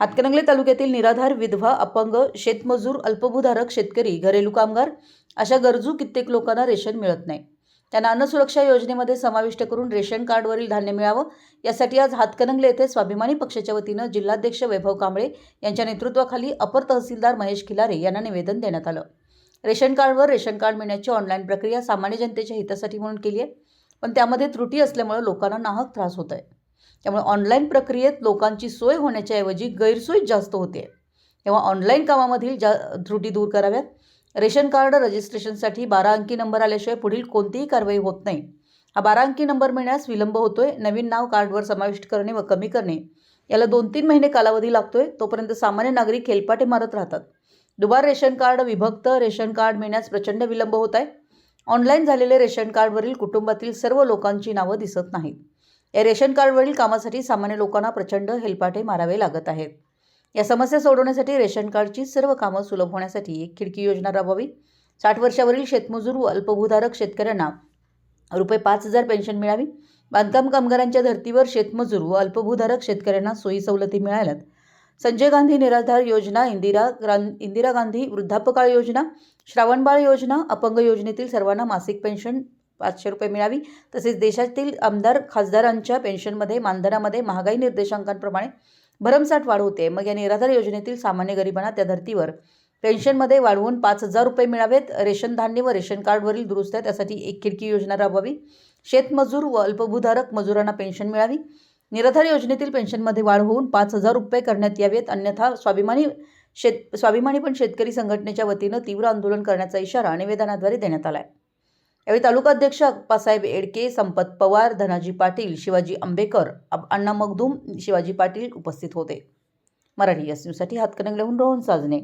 हातकणंगले तालुक्यातील निराधार विधवा अपंग शेतमजूर अल्पभूधारक शेतकरी घरेलू कामगार अशा गरजू कित्येक लोकांना रेशन मिळत नाही. त्यांना अन्न सुरक्षा योजनेमध्ये समाविष्ट करून रेशन कार्डवरील धान्य मिळावं यासाठी आज हातकणंगले येथे स्वाभिमानी पक्षाच्या वतीनं जिल्हाध्यक्ष वैभव कांबळे यांच्या नेतृत्वाखाली अपर तहसीलदार महेश खिलारे यांना निवेदन देण्यात आलं. रेशन कार्डवर रेशन कार्ड मिळण्याची ऑनलाईन प्रक्रिया सामान्य जनतेच्या हितासाठी म्हणून केली आहे पण त्यामध्ये त्रुटी असल्यामुळे लोकांना नाहक त्रास होत आहे. त्यामुळे ऑनलाईन प्रक्रियेत लोकांची सोय होण्याच्या ऐवजी गैरसोय जास्त होते. तेव्हा ऑनलाईन कामामधील ज्या त्रुटी दूर कराव्यात. रेशन कार्ड रजिस्ट्रेशनसाठी बारा अंकी नंबर आल्याशिवाय पुढील कोणतीही कारवाई होत नाही. हा बारा अंकी नंबर मिळण्यास विलंब होतोय. नवीन नाव कार्डवर समाविष्ट करणे व कमी करणे याला दोन तीन महिने कालावधी लागतोय. तोपर्यंत सामान्य नागरिक खेलपाटे मारत राहतात. दुबार रेशन कार्ड विभक्त रेशन कार्ड मिळण्यास प्रचंड विलंब होत आहे. ऑनलाईन झालेले रेशन कार्डवरील कुटुंबातील सर्व लोकांची नावं दिसत नाहीत. या रेशन कार्डवरील कामासाठी सामान्य लोकांना प्रचंड हेलपाटे मारावे लागत आहेत. या समस्या सोडवण्यासाठी रेशन कार्डची सर्व कामं सुलभ होण्यासाठी एक खिडकी योजना राबवावी. साठ वर्षावरील शेतमजूर व अल्पभूधारक शेतकऱ्यांना रुपये पाच हजार पेन्शन मिळावी. बांधकाम कामगारांच्या धर्तीवर शेतमजूर व अल्पभूधारक शेतकऱ्यांना सोयी सवलती मिळाल्यात. संजय गांधी निराधार योजना इंदिरा ग्रां इंदिरा गांधी वृद्धापकाळ योजना श्रावणबाळ योजना अपंग योजनेतील सर्वांना मासिक पेन्शन पाचशे रुपये मिळावी. तसेच देशातील आमदार खासदारांच्या पेन्शनमध्ये मानधनामध्ये महागाई निर्देशांकांप्रमाणे भरमसाठ वाढ होते. मग या निराधार योजनेतील सामान्य गरिबांना त्या धर्तीवर पेन्शनमध्ये वाढवून पाच हजार रुपये मिळावेत. रेशन धान्य व रेशन कार्डवरील दुरुस्त्या त्यासाठी एक खिडकी योजना राबवावी. शेतमजूर व अल्पभूधारक मजुरांना पेन्शन मिळावी. निराधार योजनेतील पेन्शनमध्ये वाढ होऊन पाच हजार रुपये करण्यात यावेत. अन्यथा स्वाभिमानी शेत स्वाभिमानी पण शेतकरी संघटनेच्या वतीनं तीव्र आंदोलन करण्याचा इशारा निवेदनाद्वारे देण्यात आला आहे यावेळी तालुकाध्यक्ष अप्पासाहेब एडके संपत पवार धनाजी पाटील शिवाजी आंबेकर अण्णा मगदूम शिवाजी पाटील उपस्थित होते. मराठी एस न्यूजसाठी हातकणंगलेहून रोहन साजने.